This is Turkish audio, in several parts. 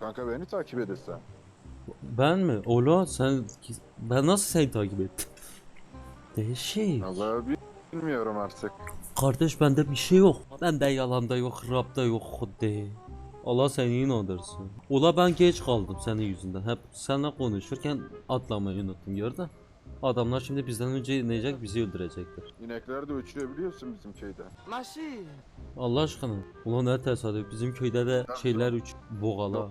Kanka beni takip edersen. Ben mi? Ola sen ben nasıl seni takip ettim? Değişik. Allah bilmiyorum artık. Kardeş bende bir şey yok. Bende yalanda yok, rapta yok de. Allah seni inandırsın. Ola ben geç kaldım senin yüzünden. Hep seninle konuşurken atlamayı unuttum gördün. Adamlar şimdi bizden önce inecek bizi öldürecekler. İnekler de uçurabiliyorsun bizim köyde. Nasıl? Allah aşkına. Ulan ne tesadüf bizim köyde de şeyler üç boğala.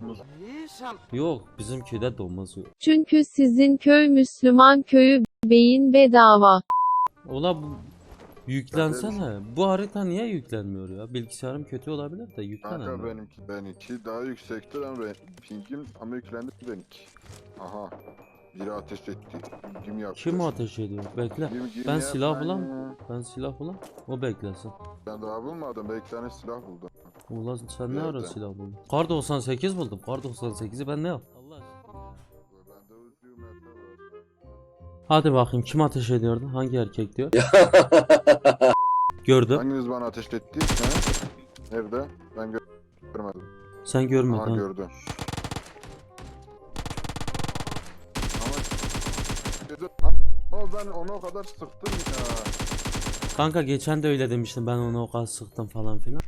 Yok bizim köyde domuz yok. Çünkü sizin köy Müslüman köyü beyin bedava. Ola bu yüklensene. Bu harita niye yüklenmiyor ya? Bilgisayarım kötü olabilir de yüklene. Kanka benimki, benimki daha yüksektir ama ben, pingim ama yüklendi benimki. Aha. Biri ateş etti. Kim yaptı? Kim ateş ediyor? Bekle. Kim- kim Ben silah bulam. Ben silah bulam. O beklesin. Ben daha bulmadım. Belki tane silah buldum. Ulan sen ne ara Nerede? silah buldun? Kar 98 buldum. Kar 98'i ben ne yap? Allah aşkına. Bende ucu metre var. Hadi bakayım kim ateş ediyordu? Hangi erkek diyor? Gördüm. Hanginiz bana ateş etti? Ha? Nerede? Ben gö- görmedim. Sen görmedin. Aha ha. gördüm. Ama ben onu o kadar sıktım ya. Kanka geçen de öyle demiştim ben onu o kadar sıktım falan filan.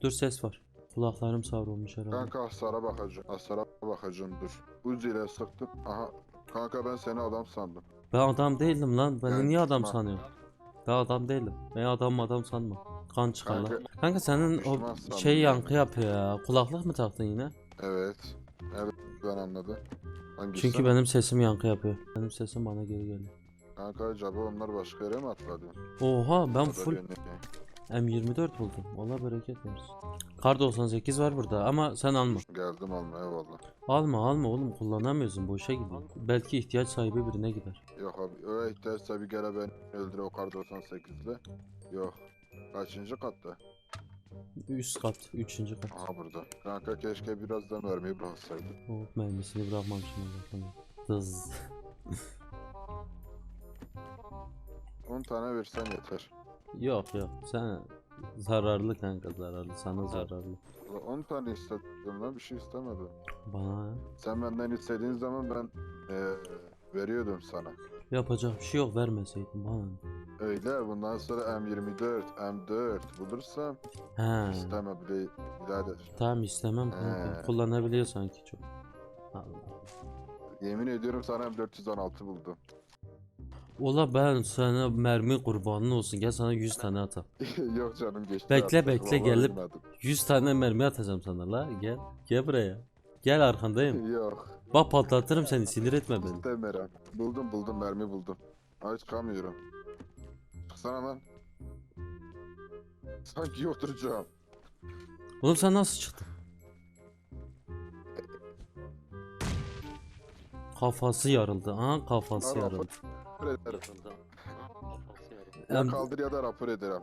Dur ses var. Kulaklarım savrulmuş herhalde. Kanka hasara bakacağım. Hasara bakacağım dur. Uzi ile sıktım. Aha. Kanka ben seni adam sandım. Ben adam değildim lan. Beni Yani niye adam düşman. sanıyorsun? Ben adam değilim. Ben adam adam sanma. Kan çıkar lan. Kanka- Kanka senin Düşman o sandım şey yani. yankı yapıyor ya. Kulaklık mı taktın yine? Evet. Evet ben anladım. Hangisi? Çünkü benim sesim yankı yapıyor. Benim sesim bana geri geliyor. Kanka acaba onlar başka yere mi atladı? Oha ben full beni- M24 buldum. Allah bereket versin. Kar 98 var burada ama sen alma. Geldim alma eyvallah. Alma alma oğlum kullanamıyorsun boşa gidiyor. Belki ihtiyaç sahibi birine gider. Yok abi öyle ihtiyaçsa bir kere ben öldüre o kar 98'de. Yok. Kaçıncı katta? Üst kat, üçüncü kat. Aha burada. Kanka keşke birazdan vermeyi bıraksaydım. Oh mermisini bırakmamışım Allah'tan. Dız. 10 tane versen yeter. Yok yok sen zararlı kanka zararlı sana zararlı. 10 tane istedim lan bir şey istemedim. Bana? Sen benden istediğin zaman ben eee, veriyordum sana. yapacak bir şey yok vermeseydin bana. Öyle bundan sonra M24, M4 bulursam He. isteme bile birader. Tamam istemem kanka. He. Kullanabiliyor sanki çok. Allah. Yemin ediyorum sana M416 buldum. Ola ben sana mermi kurbanın olsun gel sana 100 tane atayım. Yok canım geçti. Bekle, artık, bekle, vallahi gelip- bilmedim. 100 tane mermi atacağım sana la gel. Gel buraya. Gel arkandayım. Yok Bak patlatırım seni sinir etme beni. istemiyorum. Buldum buldum mermi buldum. Ay çıkamıyorum. Çıksana lan. Sanki oturacağım. Oğlum sen nasıl çıktın? Kafası yarıldı. Aha kafası Al, yarıldı. Rapor ederim. Em- Ya kaldır ya da rapor ederim.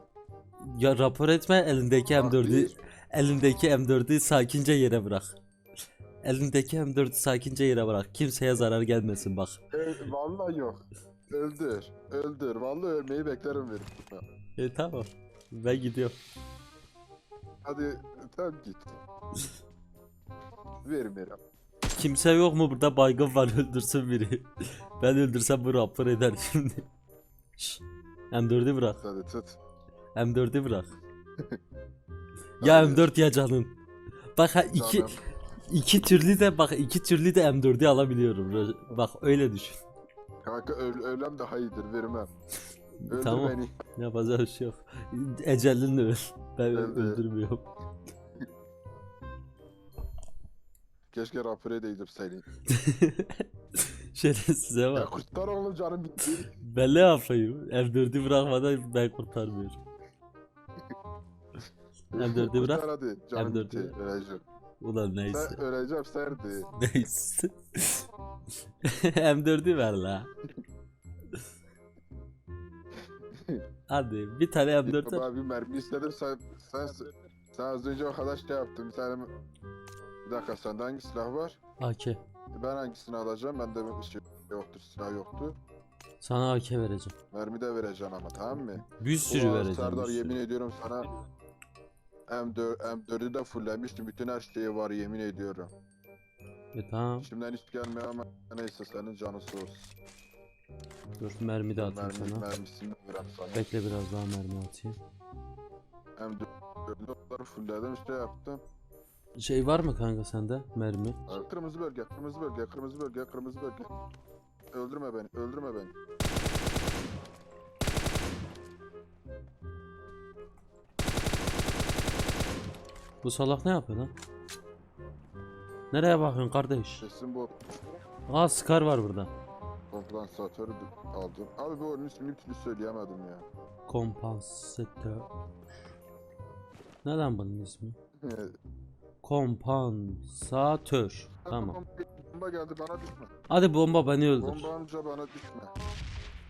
Ya rapor etme elindeki Ah, M4'ü bir. elindeki M4'ü sakince yere bırak. Elindeki M4'ü sakince yere bırak. Kimseye zarar gelmesin bak. E, vallahi yok. Öldür. Öldür. Vallahi ölmeyi beklerim verim. E tamam. Ben gidiyorum. Hadi tamam git. Vermiyorum. Kimse yok mu burada baygın var öldürsün biri. ben öldürsem bu rapor eder şimdi. Şşş. M4'ü bırak. Hadi tut. M4'ü bırak. Ya Hadi. M4 ya canım. Bak ha iki Canım. iki türlü de bak iki türlü de M4'ü alabiliyorum. Bak öyle düşün. Kanka öl ölem daha iyidir vermem. Öldür Tamam. beni. Yapacak bir şey yok. Ecelinle öl. Ben Öldü. öldürmüyorum. Keşke rapor edeydim seni. Şerefsize Ya bak. kurtar oğlum canım bitti. Ben ne yapayım? M4'ü bırakmadan ben kurtarmıyorum. M4'ü bırak. Kurtar hadi. Canım M4'ü bitti. Öleceğim. Ulan neyse. Sen öleceğim serdi. Neyse. M4'ü ver la. Hadi bir tane M4 ver. Baba bir mermi istedim sen sen sen az önce o kadar şey yaptın. Bir tane bir dakika sende hangi silah var? AK. Ben hangisini alacağım? Bende bir şey yoktu, silah yoktu. Sana AK vereceğim. Mermi de vereceksin ama tamam mı? Bir sürü Ulan vereceğim. Serdar bir sürü. yemin ediyorum sana M4, M4'ü de fulllemiştim. Bütün her şeyi var yemin ediyorum. E tamam. Şimdiden hiç gelmiyor ama neyse senin canı olsun. Dur mermi de atayım Mermi, sana. mermisini bırak sana. Bekle biraz daha mermi atayım. M4'ü fullledim şey yaptım. Şey var mı kanka sende mermi? Kırmızı bölge, kırmızı bölge, kırmızı bölge, kırmızı bölge. Öldürme beni, öldürme beni. Bu salak ne yapıyor lan? Nereye bakıyorsun kardeş? Kesin bu Aa Scar var burada. komplansatörü bir aldım. Abi bu oyunun ismini bir türlü söyleyemedim ya. Kompansatör. Ne lan bunun ismi? Kompansatör. Tamam. Bomba geldi bana düşme. Hadi bomba beni öldür. Bomba amca bana düşme.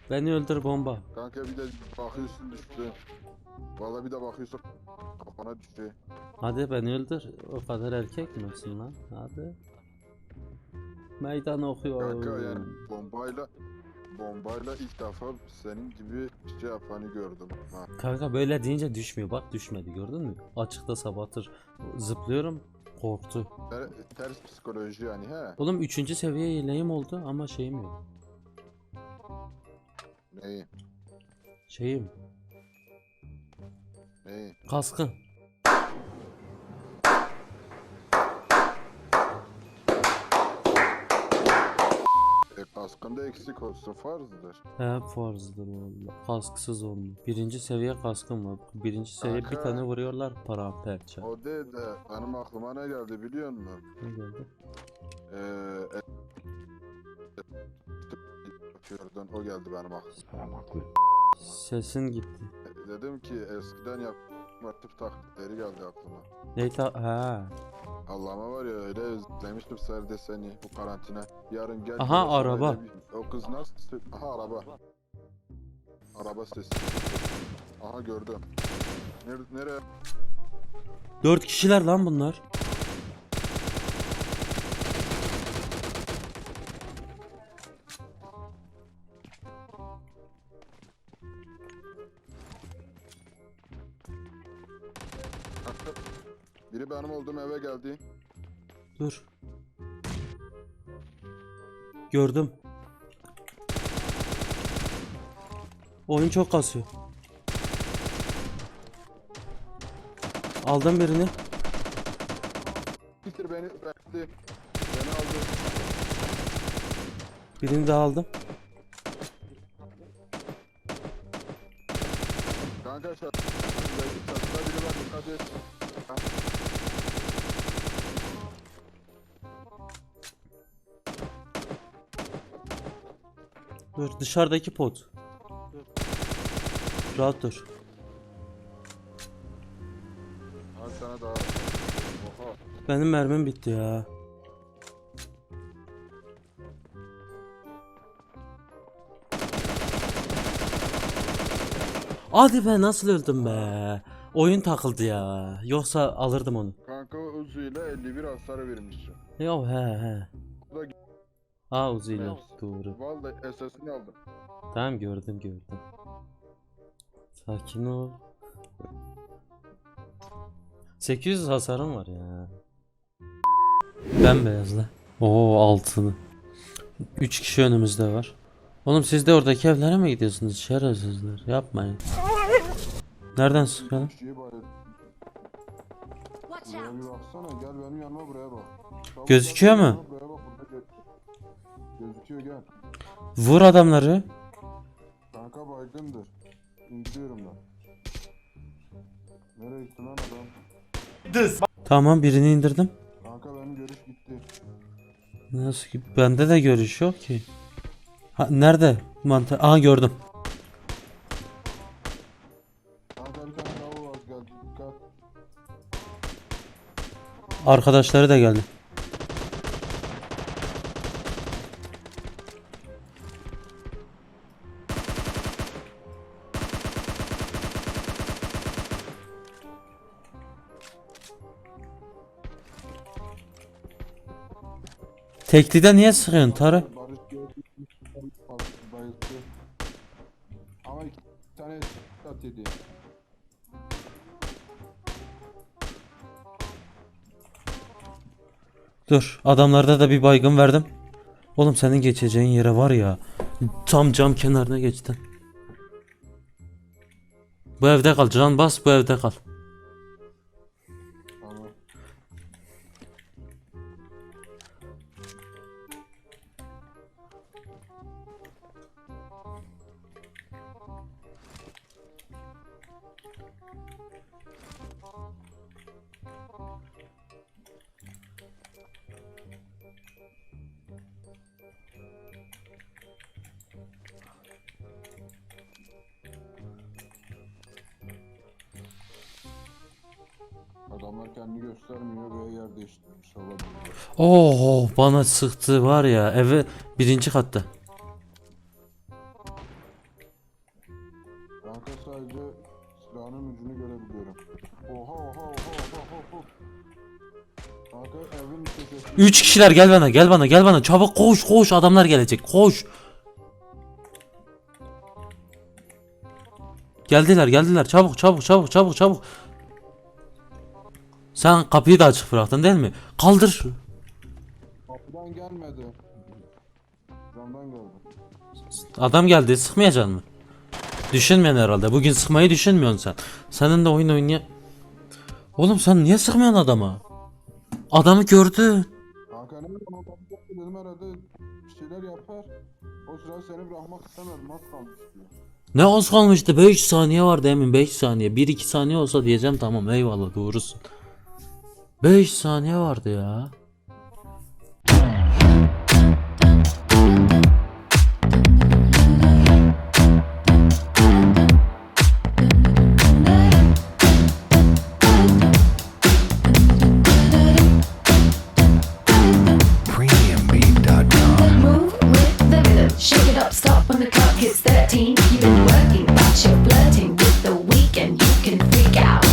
Beni öldür bomba. Kanka bir de bakıyorsun düştü. Vallahi bir de bakıyorsun kafana düştü. Hadi beni öldür. O kadar erkek misin lan? Hadi. Meydan okuyor. Kanka yani bombayla bombayla ilk defa senin gibi şey yapanı gördüm. Ha. Kanka böyle deyince düşmüyor. Bak düşmedi gördün mü? Açıkta sabahtır. Zıplıyorum. Korktu. Ter- ters psikoloji yani he. Oğlum 3. seviye yeleğim oldu ama şeyim yok. Neyi? Şeyim. Neyi? Kaskın. E, kaskında eksik olsun farzdır. He farzdır valla. Kasksız olmuyor. Birinci seviye kaskım var. Birinci seviye bir tane vuruyorlar paramparça. O değil de benim aklıma ne geldi biliyor musun? Ne geldi? Ee, yapıyordun o geldi benim aklıma. Sesin gitti. Dedim ki eskiden yaptığım tıp taklitleri geldi aklıma. Neyse ha. Allah'ıma var ya öyle özlemiştim serde seni bu karantina. Yarın gel. Aha, görüşelim, araba. bir- O kız nasıl? Aha araba. Araba sesi. Aha gördüm. Nerede? Nereye? Dört kişiler lan bunlar. Olduğum eve geldi. Dur. Gördüm. Oyun çok kasıyor. Aldım birini. Bitir beni verdi. Beni aldı. Birini de aldım. Kanka çatıda biri var dikkat et. Dur dışarıdaki pot. Rahat dur. Ha bir tane daha. Oha. Benim mermim bitti ya. Hadi be nasıl öldüm be. Oyun takıldı ya. Yoksa alırdım onu. Kanka Uzi ile 51 hasar vermişsin. Yo he he. Bu da Aa uzayla Evet. doğru. Vallahi SS'ini aldım. Tamam gördüm gördüm. Sakin ol. 800 hasarım var ya. Bembeyazlı. Oo altılı. 3 kişi önümüzde var. Oğlum siz de oradaki evlere mi gidiyorsunuz? Şerefsizler. Yapmayın. Nereden. Çabuk Gözüküyor mu? Gözüküyor gel. Vur adamları. Kanka baygındır. İndiriyorum ben. Nereye gitti lan adam? Tamam birini indirdim. Kanka benim görüş gitti. Nasıl ki? Bende de görüş yok ki. Ha, nerede? Mantar. Aha gördüm. Kanka bir tane daha var gel dikkat. Arkadaşları da geldi. Teklide niye sıkıyorsun Tarık? Dur adamlarda da bir baygın verdim. Oğlum senin geçeceğin yere var ya. Tam cam kenarına geçtin. Bu evde kal can bas bu evde kal. Adamlar kendini göstermiyor ve yer değiştirmiş olabilir. Oo bana sıktı var ya eve birinci katta. 3 kişiler gel bana gel bana gel bana çabuk koş koş adamlar gelecek koş. Geldiler geldiler çabuk çabuk çabuk çabuk çabuk. Sen kapıyı da açık bıraktın değil mi? Kaldır. Kapıdan gelmedi. Camdan geldi. Adam geldi sıkmayacaksın mı? Düşünmüyorsun herhalde. Bugün sıkmayı düşünmüyorsun sen. Senin de oyun oynaya... Oğlum sen niye sıkmıyorsun adama? Adamı gördü dedim herhalde bir şeyler yapar. O sıra seni bırakmak istemedim. Az kalmış diyor. Ne az kalmıştı 5 saniye vardı emin 5 saniye 1-2 saniye olsa diyeceğim tamam eyvallah doğrusun 5 saniye vardı ya